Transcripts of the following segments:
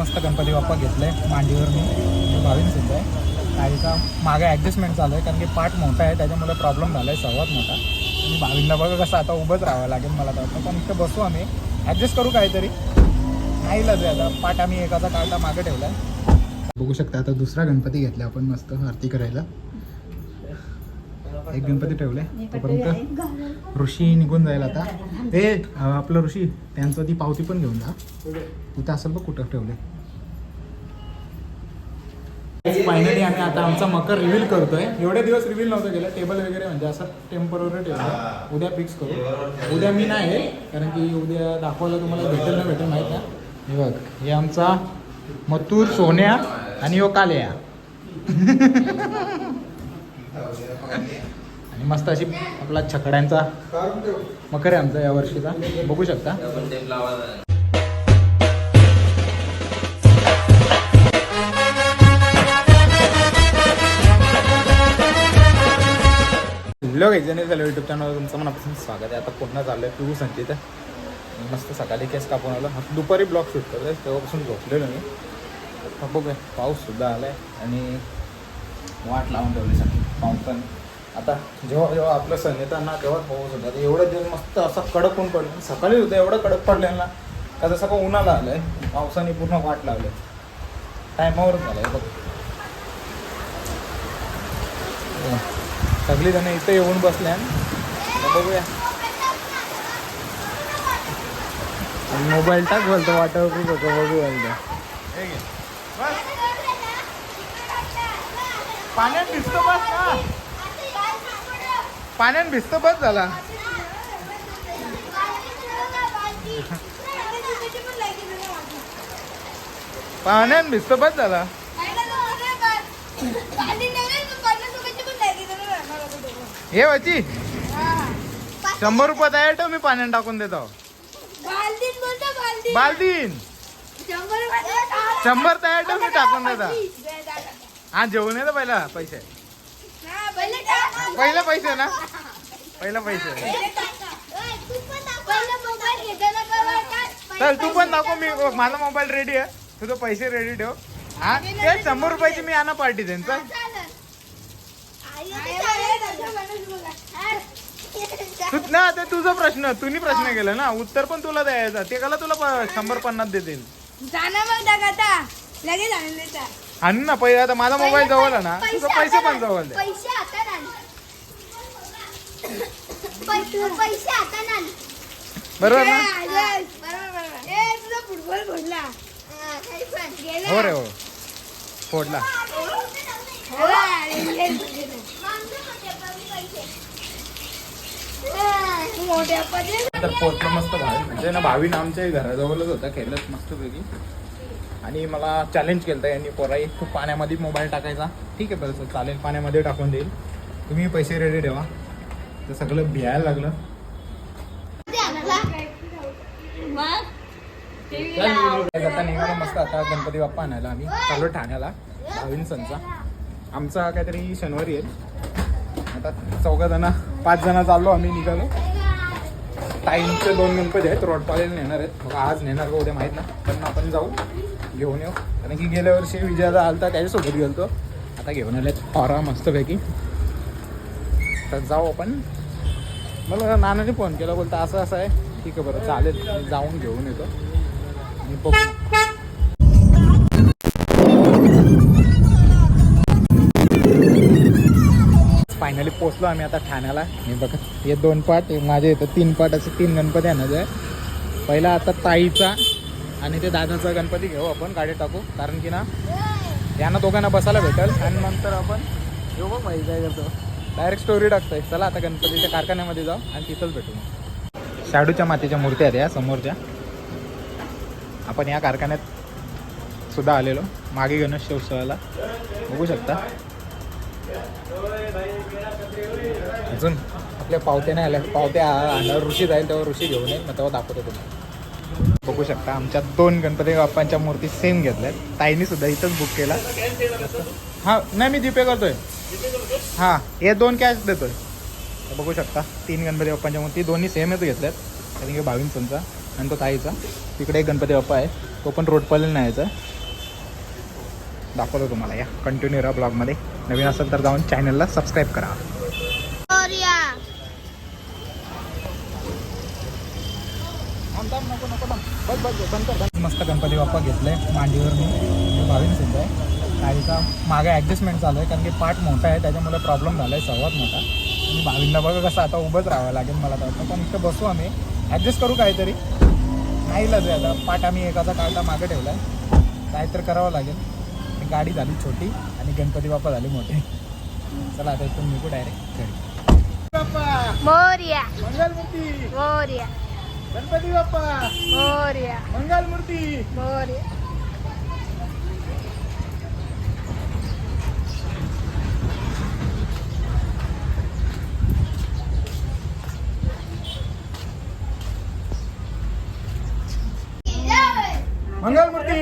मस्त गणपती बाप्पा घेतलाय. मांडीवर मी. भाविन सुद्धा आहे. गाडीचा मागे ॲडजस्टमेंट चालू आहे कारण की पाठ मोठा आहे त्याच्यामुळे प्रॉब्लेम झाला आहे सर्वात मोठा. आणि भाविनला बघा कसं आता उभंच राहावं लागेल मला तर पण इथं बसू आम्ही. ॲडजस्ट करू काहीतरी. नाही आहे आता. पाठ आम्ही एकाचा काढला मागे ठेवला आहे बघू शकता आता दुसरा गणपती घेतला आपण मस्त आरती करायला. एक गणपती ठेवले तोपर्यंत ऋषी निघून जाईल आता. ए आपलं ऋषी त्यांचं ती पावती पण घेऊन जा. तिथं असेल बघ कुठं ठेवले फायनली आम्ही आता आमचा मकर रिव्हील करतोय. एवढे दिवस रिव्हील नव्हतं केलं. टेबल वगैरे म्हणजे असं टेंपररी ठेवलं. उद्या फिक्स करू. उद्या मी नाही कारण की उद्या दाखवायला तुम्हाला भेटेल ना भेटेल माहीत ना हे बघ हे आमचा मथुर सोन्या आणि यो काल्या. आणि मस्त अशी आपला छकड्यांचा मकर आहे आमचा या वर्षीचा. बघू शकता. हॅलो काही झालं युट्यूब चॅनलवर तुमचं मनापासून स्वागत आहे. आता पुन्हा चाललं आहे पिऊ संचित. मस्त सकाळी केस कापून आलो. दुपारी ब्लॉग शूट करतोय. तेव्हापासून झोपलेलो मी. बघूया. पाऊससुद्धा आला आहे आणि वाट लावून ठेवली सगळी. पण आता जेव्हा जेव्हा आपलं सण ना तेव्हा पाऊस होता एवढं दिवस मस्त असा कडक ऊन पडलं सकाळी होतं एवढं कडक पडलेलं ना का जसं का उन्हाळा आलं आहे पावसाने पूर्ण वाट लावली. टायमावर झालं आहे बघ. सगळी जण इथे येऊन बसल्या. आता बघूया. मोबाईल टाक बोलतो वाटावर बघू बघू बोलतो पाण्यात भिजतो बस ना पाण्यात भिजतो बस झाला. पाण्यात भिजतो बस झाला. हे वाची शंभर रुपये आहे तो मी पाण्यात टाकून देतो. बालदीन. शंभर तयार ठेव मी टाकून देता. हा जेवण येतं पहिला? पैसे. पहिला पैसे ना? पहिला पैसे. चल तू पण दाखव मी माझा मोबाईल रेडी आहे. तुझं पैसे रेडी ठेव. हा ते शंभर रुपयाची मी आणा पार्टी देईन. चल. तू ना ते तुझा प्रश्न तुम्ही प्रश्न केला ना. उत्तर पण तुला द्यायचं. ते कला तुला प- शंभर पन्नास देतील. जाणार मग लगेच आणून देता. आणि ना पहिले आता माझा मोबाईल जवळ आहे ना तुझं पैसे पण जवळ दे. पैसे पैसे बरोबर ना? फुटबॉल फोडला. हा, हो रे हो. फोडला. हो, तर पोचलं मस्त भावी म्हणजे ना भावीनं आमच्या घराजवळच होता खेळत मस्तपैकी. आणि मला चॅलेंज केलं यांनी पोराई तू पाण्यामध्ये मोबाईल टाकायचा. ठीक आहे बरं चालेल पाण्यामध्ये टाकून देईल. तुम्ही पैसे रेडी ठेवा. तर सगळं भियायला लागलं. निघालो मस्त आता गणपती बाप्पा आणायला आम्ही. चाललो ठाण्याला भावीन सणचा. आमचा काहीतरी शनिवारी आहे. आता चौघा जण पाच जण चाललो आम्ही निघालो. टाईमचे दोन गणपती आहेत. रोडपालेला नेणार आहेत. मग आज नेणार का उद्या माहीत ना पण आपण जाऊ. घेऊन येऊ. कारण की गेल्या वर्षी विजयाला आलता त्याच्यासोबत गेलतो. आता घेऊन आले फॉरा मस्तपैकी. तर जाऊ आपण. मला नानाने फोन केला. बोलता असं असं आहे. ठीक आहे बरं. चालेल. जाऊन घेऊन येतो. आणि बघू. पोचलो आम्ही आता ठाण्याला. हे बघा हे दोन पाट हे माझे इथं तीन पाट असे तीन गणपती आणायचे आहे पहिला आता ताईचा आणि ते दादाचा गणपती घेऊ आपण गाडी टाकू. कारण की ना यांना दोघांना बसायला भेटेल. आणि नंतर आपण येऊ बघ माहिती काय करतो डायरेक्ट स्टोरी टाकतोय. चला आता गणपतीच्या कारखान्यामध्ये जाऊ आणि तिथंच भेटू शाडूच्या मातीच्या मूर्त्या आहेत या समोरच्या. आपण या कारखान्यात सुद्धा आलेलो. मागे गणेश उत्सवाला. बघू शकता. अजून आपल्या पावत्या नाही आल्या. पावत्या आणल्यावर ऋषी जाईल तेव्हा ऋषी घेऊन येईल मग तेव्हा दाखवतो तुम्हाला. बघू शकता आमच्या दोन गणपती बाप्पांच्या मूर्ती सेम घेतल्यात. ताईनी सुद्धा इथंच बुक केला. हा नाही मी जीपे करतोय. हां हे दोन कॅश देतोय. बघू शकता तीन गणपती बाप्पांच्या मूर्ती दोन्ही सेमच घेतल्यात. कारण की बावीस आणि तो ताईचा. तिकडे एक गणपती बाप्पा आहे. तो पण रोड पलेल नाही यायचा दाखवतो तुम्हाला या. कंटिन्यू राहा ब्लॉगमध्ये नवीन असेल तर जाऊन चॅनलला सबस्क्राईब करा मोरया मस्त गणपती बाप्पा घेतलंय मांडीवर मी. भाविन सुद्धा आहे. गाडीचा मागे ॲडजस्टमेंट चालू आहे कारण की पार्ट मोठा आहे त्याच्यामुळे प्रॉब्लेम झाला आहे सर्वात मोठा. आणि भाविनला बघा कसं आता उभंच राहावं लागेल मला तर वाटतं. पण इथं बसू आम्ही. ॲडजस्ट करू काहीतरी. नाही आहे आता. पाठ आम्ही एकाचा काढता मागे ठेवला आहे काहीतरी करावं लागेल. गाडी झाली छोटी आणि गणपती बाप्पा झाले मोठे. चला आता इथून निघू डायरेक्ट घरी. बाप्पा मोर्या. मंगलमूर्ती. मोर्या. गणपती बाप्पा मोर्या मंगलमूर्ती मोर्या मंगलमूर्ती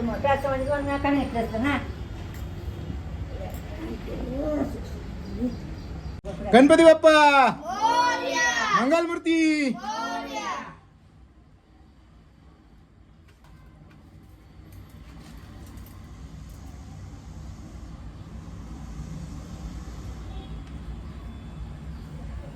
मोठ्या दोन नका घेतलं असतं ना गणपती बाप्पा! मंगलमूर्ती!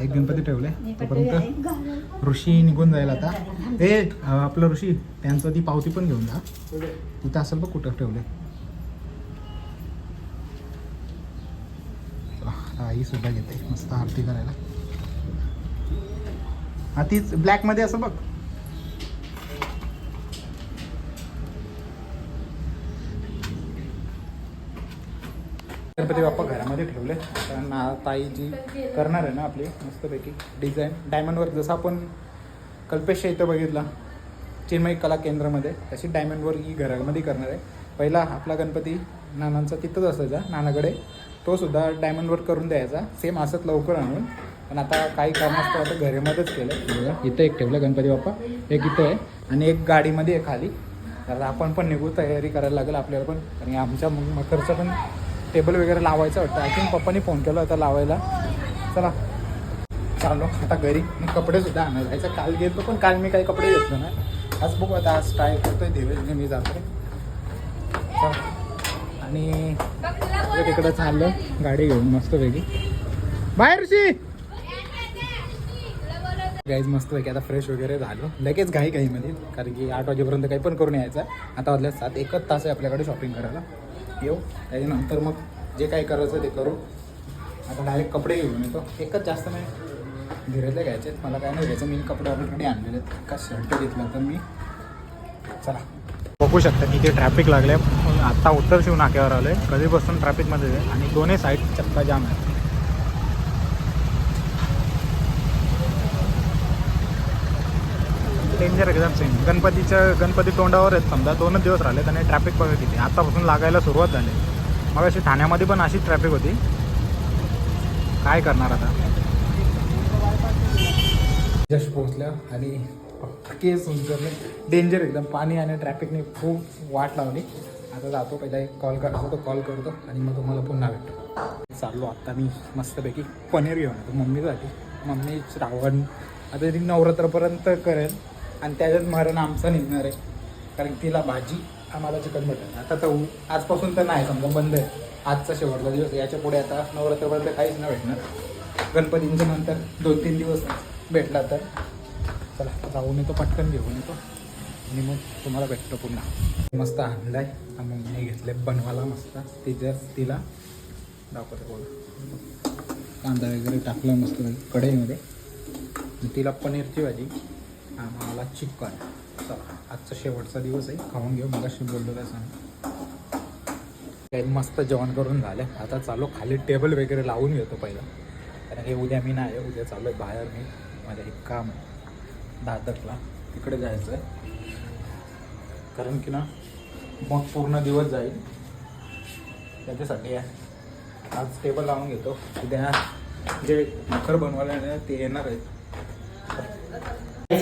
एक गणपती ठेवले. तोपर्यंत ऋषी निघून जाईल आता. ए आपलं ऋषी त्यांचं ती पावती पण घेऊन जा. तिथं असेल बघ कुठं ठेवले. आई सुद्धा घेते. मस्त आरती करायला. हा तीच ब्लॅकमध्ये असं बघ. गणपती बाप्पा. मध्ये ठेवले. कारण ताई जी करणार आहे ना आपली मस्तपैकी डिझाईन डायमंडवर जसं आपण कल्पेशच्या इथं बघितला चिन्मयी कला केंद्रामध्ये तशी डायमंडवर ही घरामध्ये करणार आहे. पहिला आपला गणपती नानांचा तिथंच असायचा नानाकडे. तो सुद्धा डायमंडवर करून द्यायचा. सेम असंच लवकर आणून. पण आता काही कारणास्तव आता घरामध्येच केलं इथं एक ठेवलं गणपती बाप्पा. एक इथं आहे आणि एक गाडीमध्ये आहे खाली. तर आपण पण निघू तयारी करायला लागेल आपल्याला पण. आणि आमच्या मग मकरचं पण टेबल वगैरे लावायचं वाटतं आय थिंक पप्पानी फोन केला होता लावायला. चला. चाललो. आता घरी. मग कपडे सुद्धा आणायला. जायचं काल गेलो पण काल मी काही कपडे घेतलो नाही. आज बघू आता. आज ट्राय करतोय देवेशने मी जातो. आणि तिकडं चाललं. गाडी घेऊन मस्त वेगळी बाहेर ऋषी गाईज मस्त पैकी आता फ्रेश वगैरे झालो. लगेच घाई घाईमध्ये कारण की आठ वाजेपर्यंत काही पण करून यायचं. आता वाजल्या सात. एकच तास आहे आपल्याकडे शॉपिंग करायला. येऊ. त्याच्यानंतर मग जे काही करायचं ते करू. आता डायरेक्ट कपडे घेऊन येतो. एकच जास्त नाही. धीरेतले घ्यायचे आहेत. मला काय नाही घ्यायचं. मी कपडे ऑलरेडी आणलेले आहेत का शर्ट घेतला तर मी चला. बघू शकता किती ट्रॅफिक लागले आत्ता उत्तर शिव नाक्यावर आलो आहे कधीपासून ट्रॅफिकमध्ये आणि दोन्ही साईड चक्का जाम आहे. डेंजर एक्झाम सेम गणपतीच्या गणपती तोंडावर आहेत समजा दोनच दिवस राहिलेत आणि ट्रॅफिक बघा किती. आतापासून लागायला सुरुवात झाली. मग अशी ठाण्यामध्ये पण अशीच ट्रॅफिक होती. काय करणार आता? जस्ट पोहोचल्या आणि केस उंचरले डेंजर एकदम. पाणी आणि ट्रॅफिकने खूप वाट लावली. आता जातो पहिला एक कॉल करतो तो कॉल करतो आणि मग तुम्हाला पुन्हा भेटतो. चाललो आत्ता मी मस्तपैकी पनीर घेऊन येतो. मम्मीसाठी. मम्मी श्रावण आता ती नवरात्रपर्यंत करेल. आणि त्याच्यात मरण आमचा निघणार आहे. कारण तिला भाजी आम्हाला चिकन मटन आता तर आजपासून तर नाही समजा बंद आहे. आजचा शेवटचा दिवस याच्यापुढे आता नवरात्रपर्यंत काहीच नाही भेटणार. गणपतींच्या नंतर दोन तीन दिवस भेटला तर. चला जाऊन येतो पटकन घेऊन येतो आणि मग तुम्हाला भेटतो पुन्हा. मस्त आणलाय. मम्मीने घेतले बनवायला मस्त. तिच्या तिला दाखवतो बोला कांदा वगैरे टाकला मस्त कढईमध्ये. तिला पनीरची भाजी. आम्हाला चिकन. चला आजचा शेवटचा दिवस आहे. खाऊन घेऊ मग अशी बोललो काही मस्त जेवण करून झालं. आता चालू खाली टेबल वगैरे लावून घेतो पहिला. कारण हे उद्या मी नाही उद्या चालू आहे बाहेर मी. माझं एक काम आहे. दादरला तिकडे जायचं आहे. कारण की ना मग पूर्ण दिवस जाईल. त्याच्यासाठी आहे. आज टेबल लावून घेतो. उद्या जे मखर बनवायला ते येणार आहेत.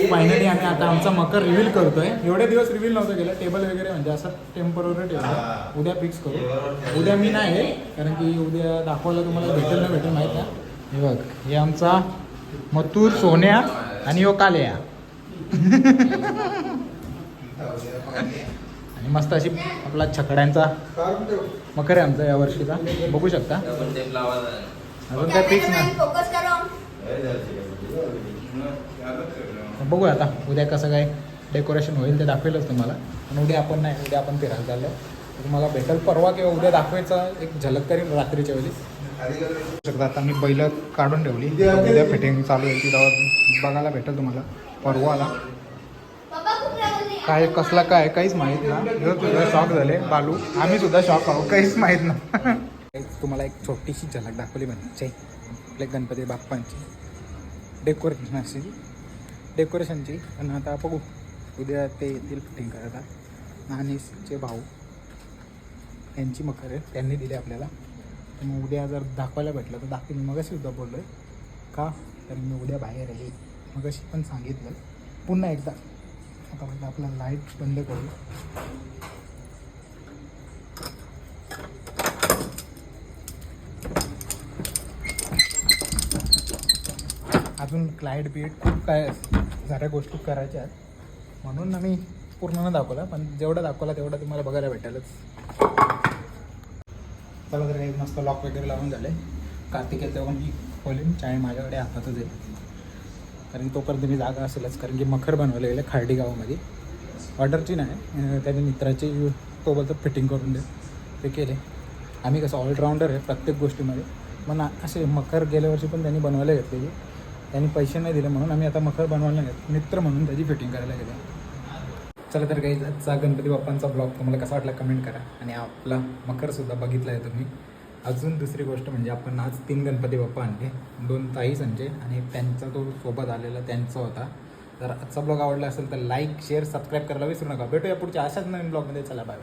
फायनली आम्ही आता आमचा मकर रिव्हील करतोय. एवढे दिवस रिव्हील नव्हतं केलं. टेबल वगैरे म्हणजे असं टेंपररी ठेवलं उद्या फिक्स करू. उद्या मी नाही आहे कारण की उद्या दाखवायला तुम्हाला भेटेल ना भेटेल माहीत नाही हे बघ. हे आमचा मथुर सोन्या आणि हो काल्या. आणि मस्त अशी आपला छकड्यांचा मकर आहे आमचा या वर्षीचा. बघू शकता. अजून काय फिक्स नाही. फोकस करो बघू आता. उद्या कसं काय डेकोरेशन होईल ते दाखवेलच तुम्हाला. पण उद्या आपण नाही उद्या आपण फिरायला चाललो तर तुम्हाला भेटेल परवा किंवा उद्या दाखवायचा एक झलक करीन रात्रीच्या वेळी. शकता आता मी बैल काढून ठेवली. उद्या फिटिंग चालू आहे ती तेव्हा बघायला भेटेल तुम्हाला. परवाला. काय कसला काय काहीच माहीत ना. जर तुझं शॉक झाले. बालू आम्ही सुद्धा शॉक आहोत. काहीच माहीत ना. तुम्हाला एक छोटीशी झलक दाखवली म्हणजे. आपल्या गणपती बाप्पांची. डेकोरेशन अशी डेकोरेशनची. पण आता बघू. उद्या ते येतील फिटिंग करायला. नानीसचे भाऊ. यांची मकर आहे त्यांनी दिली आपल्याला. मग उद्या जर दाखवायला भेटलं तर दाखवीन. मग सुद्धा बोललो आहे का? तर मी उद्या बाहेर आहे. मग अशी पण सांगितलं. पुन्हा एकदा. आता म्हटलं आपला लाइट बंद करू. अजून क्लायंट बीट खूप काय साऱ्या गोष्टी करायच्या आहेत. म्हणून आम्ही पूर्ण न दाखवला पण जेवढा दाखवला तेवढं तुम्हाला बघायला भेटेलच. चला तर काही मस्त लॉक वगैरे लावून झाले. कार्तिक तेव्हा मी खोलीन चाय माझ्याकडे हातातच आहे. कारण तोपर्यंत मी जागा असेलच कारण की मखर बनवलं गेलं खार्डी गावामध्ये. ऑर्डरची नाही त्याने मित्राची तो बोलतो फिटिंग करून दे. ते केले. आम्ही कसं ऑलराऊंडर आहे प्रत्येक गोष्टीमध्ये. मग असे मखर गेल्या वर्षी पण त्यांनी बनवायला घेतलेली. त्यांनी पैसे नाही दिले म्हणून आम्ही आता मखर बनवायला नाही मित्र म्हणून त्याची फिटिंग करायला गेले. चला तर काही आजचा गणपती बाप्पांचा ब्लॉग तुम्हाला कसा वाटला कमेंट करा. आणि आपला मखरसुद्धा बघितला आहे तुम्ही. अजून दुसरी गोष्ट म्हणजे आपण आज तीन गणपती बाप्पा आणले. दोन ताई संजय आणि त्यांचा तो सोबत आलेला त्यांचा होता. जर आजचा ब्लॉग आवडला असेल तर लाईक शेअर सबस्क्राईब करायला विसरू नका. भेटूया पुढच्या अशाच नवीन ब्लॉगमध्ये चला बाय